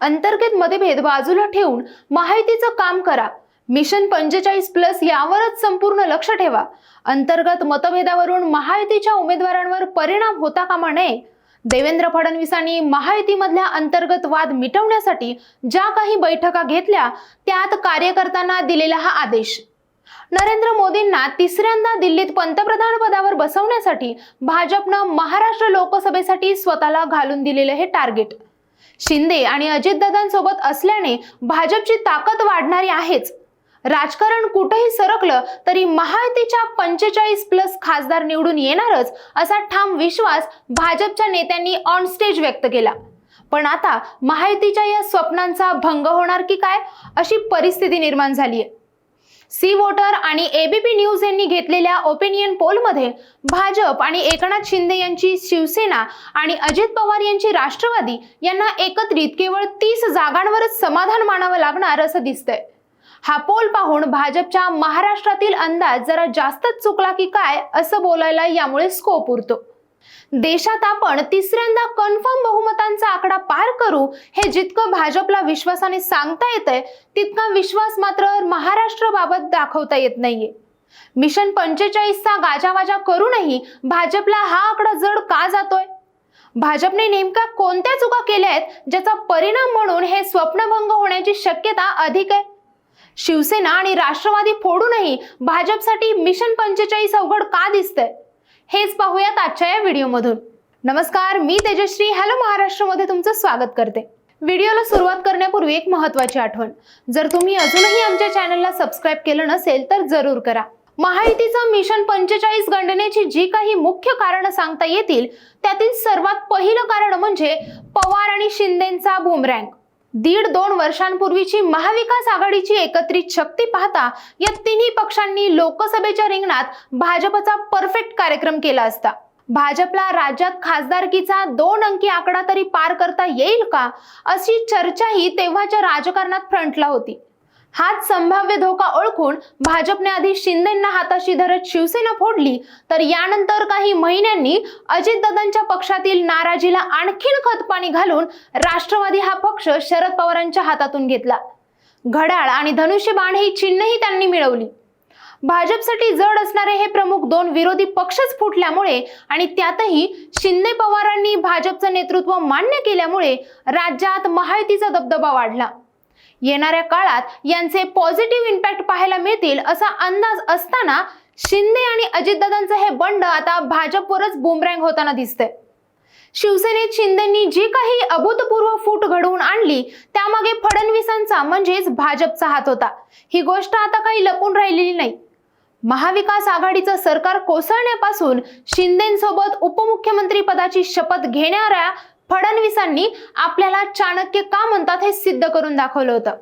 अंतर्गत मतभेद बाजूला ठेवून माहितीचं काम करा. मिशन पंचेचाळीस प्लस यावरच संपूर्ण लक्ष ठेवा. अंतर्गत मतभेदावरून महायुतीच्या उमेदवारांवर परिणाम होता कामा नये. देवेंद्र फडणवीसांनी महायुतीमधल्या अंतर्गत वाद मिटवण्यासाठी ज्या काही बैठका घेतल्या त्यात कार्यकर्त्यांना दिलेला हा आदेश. नरेंद्र मोदींना तिसऱ्यांदा दिल्लीत पंतप्रधान पदावर बसवण्यासाठी भाजपनं महाराष्ट्र लोकसभेसाठी स्वतःला घालून दिलेलं हे टार्गेट. शिंदे आणि अजितदादांसोबत असल्याने भाजपची ताकद वाढणारी आहेच. राजकारण कुठेही सरकलं तरी महायुतीच्या पंचेचाळीस प्लस खासदार निवडून येणारच असा ठाम विश्वास भाजपच्या नेत्यांनी ऑन स्टेज व्यक्त केला. पण आता महायुतीच्या या स्वप्नांचा भंग होणार की काय? अशी परिस्थिती निर्माण झाली आहे सी वोटर आणि एबीपी न्यूज यांनी घेतलेल्या ओपिनियन पोलमध्ये भाजप आणि एकनाथ शिंदे यांची शिवसेना आणि अजित पवार यांची राष्ट्रवादी यांना एकत्रित केवळ तीस जागांवरच समाधान मानावं लागणार असं दिसतंय. हा पोल पाहून भाजपच्या महाराष्ट्रातील अंदाज जरा जास्तच चुकला की काय असं बोलायला यामुळे स्कोप उरतो. देशात आपण तिसऱ्यांदा कन्फर्म बहुमतांचा आकडा पार करू हे जितकं भाजपला विश्वासाने सांगता येतंय तितका विश्वास मात्र महाराष्ट्राबाबत दाखवता येत नाहीये. मिशन पंचेचाळीसचा गाजावाजा करूनही भाजपला हा आकडा जड का जातोय? भाजपने नेमक्या कोणत्या चुका केल्या आहेत ज्याचा परिणाम म्हणून हे स्वप्नभंग होण्याची शक्यता अधिक आहे? शिवसेना आणि राष्ट्रवादी फोडूनही भाजपसाठी मिशन पंचेचाळीस अवघड का दिसतंय? हेच पाहूयात आजच्या या व्हिडिओमधून. नमस्कार मी तेजश्री. हॅलो महाराष्ट्रमध्ये तुमचं स्वागत करते. व्हिडिओला सुरुवात करण्यापूर्वी एक महत्वाची आठवण. जर तुम्ही अजूनही आमच्या चॅनलला सबस्क्राईब केलं नसेल तर जरूर करा. महायुतीचं मिशन पंचेचाळीस गणनेची जी काही मुख्य कारणं सांगता येतील त्यातील सर्वात पहिलं कारण म्हणजे पवार आणि शिंदेचा बुमरँग. दीड दोन वर्षांपूर्वीची महाविकास आघाडीची एकत्रित शक्ती पाहता या तिन्ही पक्षांनी लोकसभेच्या रिंगणात भाजपचा परफेक्ट कार्यक्रम केला असता. भाजपला राज्यात खासदारकीचा दोन अंकी आकडा तरी पार करता येईल का? अशी चर्चाही तेव्हाच्या राजकारणात फ्रंटला होती. हाच संभाव्य धोका ओळखून भाजपने आधी शिंदेंना हाताशी धरत शिवसेना फोडली तर यानंतर काही महिन्यांनी अजितदादांच्या पक्षातील नाराजीला आणखीन खतपाणी घालून राष्ट्रवादी हा पक्ष शरद पवारांच्या हातातून घेतला. घड्याळ आणि धनुष्यबाण ही चिन्हही त्यांनी मिळवली. भाजपसाठी जड असणारे हे प्रमुख दोन विरोधी पक्षच फुटल्यामुळे आणि त्यातही शिंदे पवारांनी भाजपचं नेतृत्व मान्य केल्यामुळे राज्यात महायुतीचा दबदबा वाढला. येणाऱ्या काळात यांचे पॉझिटिव्ह इम्पॅक्ट पाहायला मिळतील असा अंदाज असताना शिंदे आणि अजितदादांचं हे बंड आता भाजपवरच बुमरँग होताना दिसतंय. शिवसेनेत शिंदेंनी जी काही अभूतपूर्व फूट घडवून आणली त्यामागे फडणवीसांचा म्हणजेच भाजपचा हात होता. ही गोष्ट आता काही लपून राहिलेली नाही. महाविकास आघाडीचं सरकार कोसळण्यापासून शिंदेसोबत उपमुख्यमंत्री पदाची शपथ घेणाऱ्या फडणवीसांनी आपल्याला चाणक्य का म्हणतात हे सिद्ध करून दाखवलं होतं?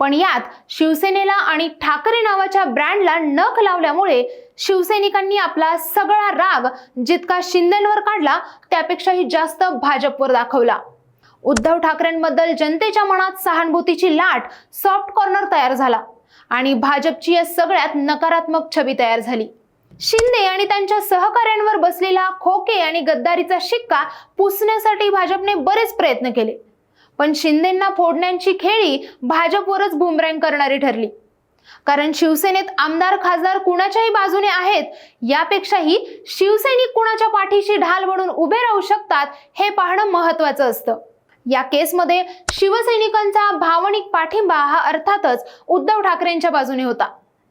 पण यात शिवसेनेला आणि ठाकरे नावाच्या ब्रँडला नख लावल्यामुळे शिवसैनिकांनी आपला सगळा राग जितका शिंदेंवर काढला त्यापेक्षाही जास्त भाजपवर दाखवला. उद्धव ठाकरेंबद्दल जनतेच्या मनात सहानुभूतीची लाट सॉफ्ट कॉर्नर तयार झाला आणि भाजपची या सगळ्यात नकारात्मक छबी तयार झाली. शिंदे आणि त्यांच्या सहकाऱ्यांवर बसलेला खोके आणि गद्दारीचा शिक्का पुसण्यासाठी भाजपने बरेच प्रयत्न केले. पण शिंदेंना फोडण्याची खेळी भाजपवरच बुमरँग करणारी ठरली. कारण शिवसेनेत आमदार खासदार कुणाच्याही बाजूने आहेत यापेक्षाही शिवसैनिक कुणाच्या पाठीशी ढाल म्हणून उभे राहू शकतात हे पाहणं महत्वाचं असतं. या केसमध्ये शिवसैनिकांचा भावनिक पाठिंबा हा अर्थातच उद्धव ठाकरेंच्या बाजूने होता.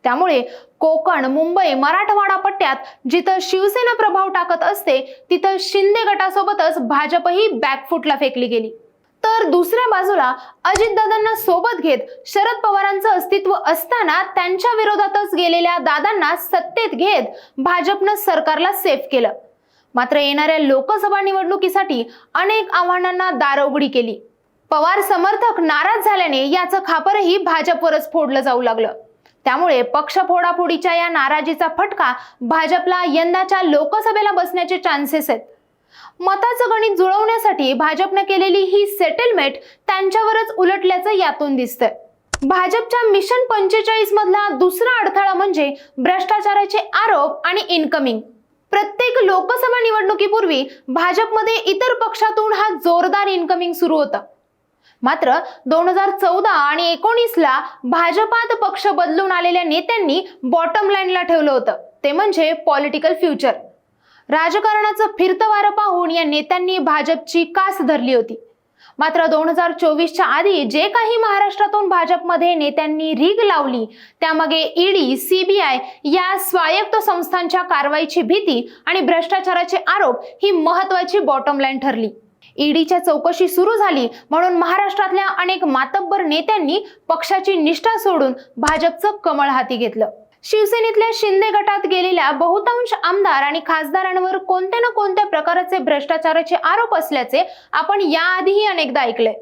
त्यामुळे कोकण मुंबई मराठवाडा पट्ट्यात जिथं शिवसेना प्रभाव टाकत असते तिथं शिंदे गटासोबतच भाजपही बॅकफुटला फेकली गेली. तर दुसऱ्या बाजूला अजितदादांना सोबत घेत शरद पवारांचं अस्तित्व असताना त्यांच्या विरोधातच गेलेल्या दादांना सत्तेत घेत भाजपनं सरकारला सेफ केलं. मात्र येणाऱ्या लोकसभा निवडणुकीसाठी अनेक आव्हानांना दारउघडी केली. पवार समर्थक नाराज झाल्याने याचं खापरही भाजपवरच फोडलं जाऊ लागलं. त्यामुळे पक्ष फोडाफोडीच्या या नाराजीचा फटका भाजपला यंदाच्या लोकसभेला बसण्याचे चान्सेस आहेत. मताचं गणित जुळवण्यासाठी भाजपने केलेली ही सेटलमेंट त्यांच्यावरच उलटल्याचं यातून दिसतंय. भाजपच्या मिशन पंचेचाळीस मधला दुसरा अडथळा म्हणजे भ्रष्टाचाराचे आरोप आणि इनकमिंग प्रत्येक लोकसभा निवडणुकीपूर्वी भाजपमध्ये इतर पक्षातून हा जोरदार इनकमिंग सुरू होता. मात्र दोन हजार चौदा आणि एकोणीसला भाजपात पक्ष बदलून आलेल्या नेत्यांनी बॉटम लाईनला ठेवलं होतं. ते म्हणजे पॉलिटिकल फ्युचर राजकारणाचं फिरतं वारं पाहून या नेत्यांनी भाजपची कास धरली होती. मात्र दोन हजार चोवीसच्या आधी जे काही महाराष्ट्रातून भाजपमध्ये नेत्यांनी रीग लावली त्यामागे ईडी सीबीआय या स्वायत्त संस्थांच्या कारवाईची भीती आणि भ्रष्टाचाराचे आरोप ही महत्वाची बॉटम लाईन ठरली. ईडीच्या चौकशी सुरू झाली म्हणून महाराष्ट्रातल्या अनेक मातब्बर नेत्यांनी पक्षाची निष्ठा सोडून भाजपचं कमळ हाती घेतलं. शिवसेनेतल्या शिंदे गटात गेलेल्या बहुतांश आमदार आणि खासदारांवर कोणत्या ना कोणत्या प्रकारचे भ्रष्टाचाराचे आरोप असल्याचे आपण याआधीही अनेकदा ऐकले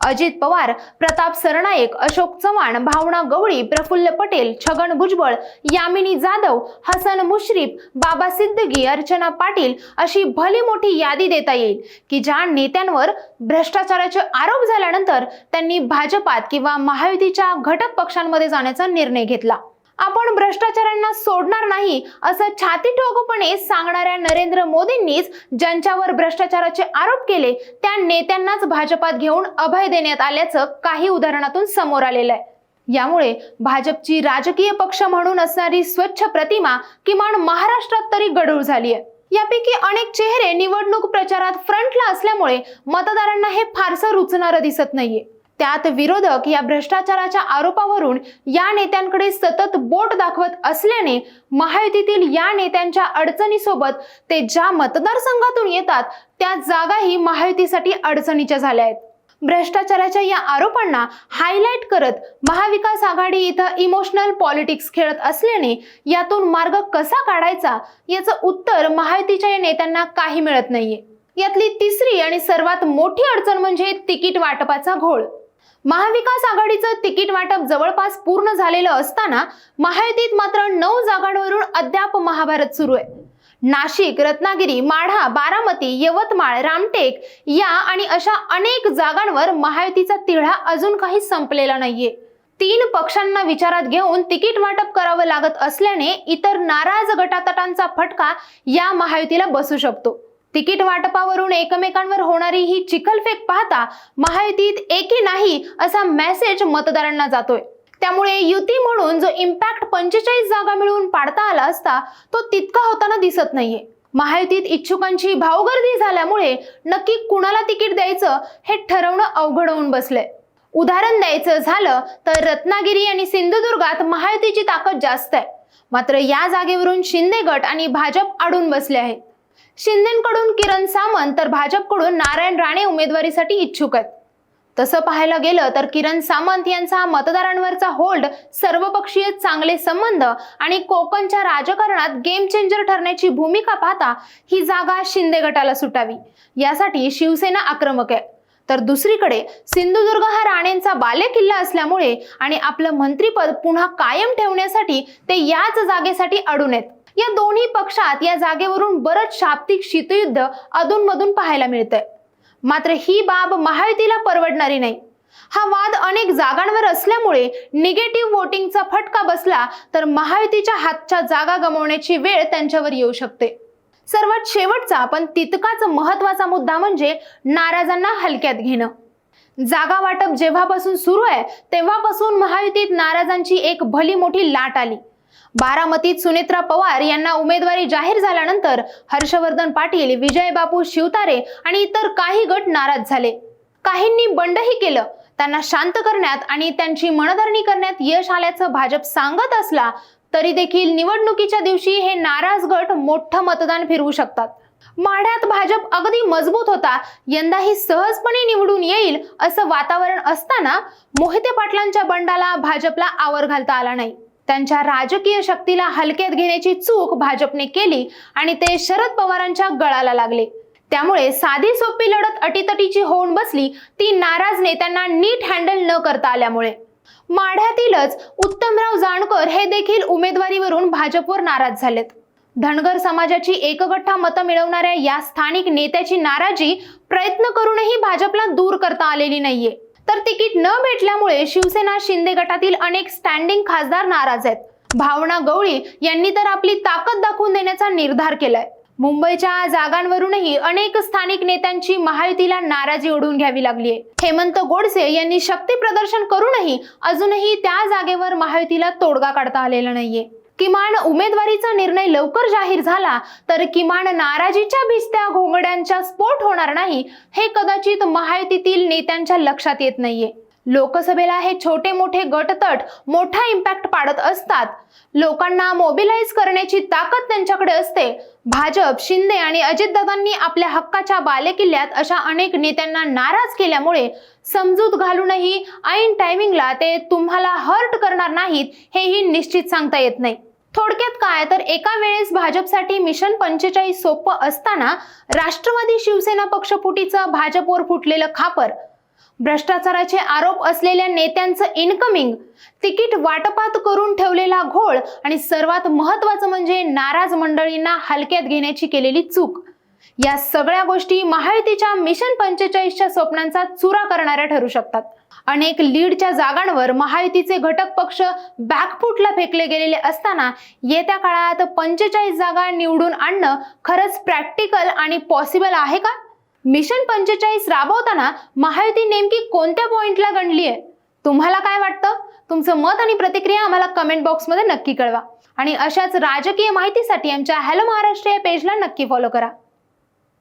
अजित पवार प्रताप सरनाईक अशोक चव्हाण भावना गवळी प्रफुल्ल पटेल छगन भुजबळ यामिनी जाधव हसन मुश्रीफ बाबा सिद्दगी अर्चना पाटील अशी भली मोठी यादी देता येईल की ज्या नेत्यांवर भ्रष्टाचाराचे आरोप झाल्यानंतर त्यांनी भाजपात किंवा महायुतीच्या घटक पक्षांमध्ये जाण्याचा निर्णय घेतला. आपण भ्रष्टाचारांना सोडणार नाही असं छाती ठोकपणे सांगणाऱ्या नरेंद्र मोदींनीच ज्यांच्यावर भ्रष्टाचाराचे आरोप केले त्या नेत्यांनाच भाजपात घेऊन अभय देण्यात आल्याचं काही उदाहरणातून समोर आलेलं आहे. यामुळे भाजपची राजकीय पक्ष म्हणून असणारी स्वच्छ प्रतिमा किमान महाराष्ट्रात तरी गढूळ झाली आहे यापैकी अनेक चेहरे निवडणूक प्रचारात फ्रंटला असल्यामुळे मतदारांना हे फारसं रुचणारं दिसत नाहीये. त्यात विरोधक या भ्रष्टाचाराच्या आरोपावरून या नेत्यांकडे सतत बोट दाखवत असल्याने महायुतीतील या नेत्यांच्या अडचणीसोबत ते ज्या मतदारसंघातून येतात त्या जागाही महायुतीसाठी अडचणीच्या झाल्या आहेत. भ्रष्टाचाराच्या या आरोपांना हायलाइट करत महाविकास आघाडी इथं इमोशनल पॉलिटिक्स खेळत असल्याने यातून मार्ग कसा काढायचा याचं उत्तर महायुतीच्या या नेत्यांना काही मिळत नाहीये. यातली तिसरी आणि सर्वात मोठी अडचण म्हणजे तिकीट वाटपाचा घोळ. महाविकास आघाडीचं तिकीट वाटप जवळपास पूर्ण झालेलं असताना महायुतीत मात्र नऊ जागांवरून अद्याप महाभारत सुरू आहे. नाशिक रत्नागिरी माढा बारामती यवतमाळ रामटेक या आणि अशा अनेक जागांवर महायुतीचा तिढा अजून काही संपलेला नाहीये. तीन पक्षांना विचारात घेऊन तिकीट वाटप करावं लागत असल्याने इतर नाराज गटातटांचा फटका या महायुतीला बसू शकतो. तिकीट वाटपावरून एकमेकांवर होणारी ही चिखलफेक पाहता महायुतीत एकी नाही असा मेसेज मतदारांना जातोय. त्यामुळे युती म्हणून जो इम्पॅक्ट पंचेचाळीस जागा मिळवून पाडता आला असता तो तितका होताना दिसत नाहीये. महायुतीत इच्छुकांची भावगर्दी झाल्यामुळे नक्की कुणाला तिकीट द्यायचं हे ठरवणं अवघड होऊन बसलंय. उदाहरण द्यायचं झालं तर रत्नागिरी आणि सिंधुदुर्गात महायुतीची ताकद जास्त आहे. मात्र या जागेवरून शिंदे गट आणि भाजप आडून बसले आहेत. शिंदेकडून किरण सामंत तर भाजपकडून नारायण राणे उमेदवारीसाठी इच्छुक आहेत. तसं पाहायला गेलं तर किरण सामंत यांचा मतदारांवरचा होल्ड सर्वपक्षीय चांगले संबंध आणि कोकणच्या राजकारणात गेम चेंजर ठरण्याची भूमिका पाहता ही जागा शिंदे गटाला सुटावी. यासाठी शिवसेना आक्रमक आहे. तर दुसरीकडे सिंधुदुर्ग हा राणेंचा बालेकिल्ला असल्यामुळे आणि आपलं मंत्रीपद पुन्हा कायम ठेवण्यासाठी ते याच जागेसाठी अडून आहेत. या दोन्ही पक्षात या जागेवरून बरंच शाब्दिक शीतयुद्ध अधूनमधून पाहायला मिळतंय. मात्र ही बाब महायुतीला परवडणारी नाही. हा वाद अनेक जागांवर असल्यामुळे निगेटिव्ह वोटिंगचा फटका बसला तर महायुतीच्या हातच्या जागा गमावण्याची वेळ त्यांच्यावर येऊ शकते. सर्वात शेवटचा पण तितकाच महत्त्वाचा मुद्दा म्हणजे नाराजांना हलक्यात घेणं. जागा वाटप जेव्हापासून सुरू आहे तेव्हापासून महायुतीत नाराजांची एक भली मोठी लाट आली. बारामतीत सुनेत्रा पवार यांना उमेदवारी जाहीर झाल्यानंतर हर्षवर्धन पाटील विजय बापू शिवतारे आणि इतर काही गट नाराज झाले. काहींनी बंडही केलं. त्यांना शांत करण्यात आणि त्यांची मनधरणी करण्यात यश आल्याचं भाजप सांगत असला तरी देखील निवडणुकीच्या दिवशी हे नाराज गट मोठं मतदान फिरवू शकतात. माढ्यात भाजप अगदी मजबूत होता. यंदाही सहजपणे निवडून येईल असं वातावरण असताना मोहिते पाटलांच्या बंडाला भाजपला आवर घालता आला नाही. त्यांच्या राजकीय शक्तीला हलक्यात घेण्याची चूक भाजपने केली आणि ते शरद पवारांच्या गळाला लागले. त्यामुळे साधी सोपी लढत अटीतटीची होऊन बसली ती नाराज नेत्यांना नीट हँडल न करता आल्यामुळे. माढ्यातीलच उत्तमराव जानकर हे देखील उमेदवारीवरून भाजपवर नाराज झालेत. धनगर समाजाची एकगठ्ठा मतं मिळवणाऱ्या या स्थानिक नेत्याची नाराजी प्रयत्न करूनही भाजपला दूर करता आलेली नाहीये. तर तिकीट न भेटल्यामुळे शिवसेना शिंदे गटातील अनेक स्टँडिंग खासदार नाराज आहेत. भावना गवळी यांनी तर आपली ताकद दाखवून देण्याचा निर्धार केलाय. मुंबईच्या जागांवरूनही अनेक स्थानिक नेत्यांची महायुतीला नाराजी ओढून घ्यावी लागली आहे हेमंत गोडसे यांनी शक्ती प्रदर्शन करूनही अजूनही त्या जागेवर महायुतीला तोडगा काढता आलेला नाहीये. किमान उमेदवारीचा निर्णय लवकर जाहीर झाला तर किमान नाराजीच्या भिजत्या घोंगड्यांचा स्फोट होणार नाही हे कदाचित महायुतीतील नेत्यांच्या लक्षात येत नाहीये. लोकसभेला हे छोटे मोठे गटतट मोठा इम्पॅक्ट पाडत असतात. लोकांना मोबिलाइज करण्याची ताकद त्यांच्याकडे असते. भाजप शिंदे आणि अजितदादांनी आपल्या हक्काच्या बालेकिल्ल्यात अशा अनेक नेत्यांना नाराज केल्यामुळे समजूत घालूनही ऐन टायमिंगला ते तुम्हाला हर्ट करणार नाहीत हेही निश्चित सांगता येत नाही. थोडक्यात काय? तर एका वेळेस भाजपसाठी मिशन पंचेचाळीस सोपं असताना राष्ट्रवादी शिवसेना पक्षपुटीचं भाजपवर फुटलेलं खापर. भ्रष्टाचाराचे आरोप असलेल्या नेत्यांचं इनकमिंग तिकीट वाटपात करून ठेवलेला घोळ आणि सर्वात महत्वाचं म्हणजे नाराज मंडळींना हलक्यात घेण्याची केलेली चूक. या सगळ्या गोष्टी महायुतीच्या मिशन पंचेचाळीसच्या स्वप्नांचा चुरा करणाऱ्या ठरू शकतात. अनेक लीडच्या जागांवर महायुतीचे घटक पक्ष बॅकफुटला फेकले गेलेले असताना येत्या काळात पंचेचाळीस जागा निवडून आणणं खरंच प्रॅक्टिकल आणि पॉसिबल आहे का? मिशन पंचेचाळीस राबवताना महायुती नेमकी कोणत्या पॉइंटला गणली आहे? तुम्हाला काय वाटतं? तुमचं मत आणि प्रतिक्रिया आम्हाला कमेंट बॉक्समध्ये नक्की कळवा. आणि अशाच राजकीय माहितीसाठी आमच्या हॅलो महाराष्ट्र या पेजला नक्की फॉलो करा.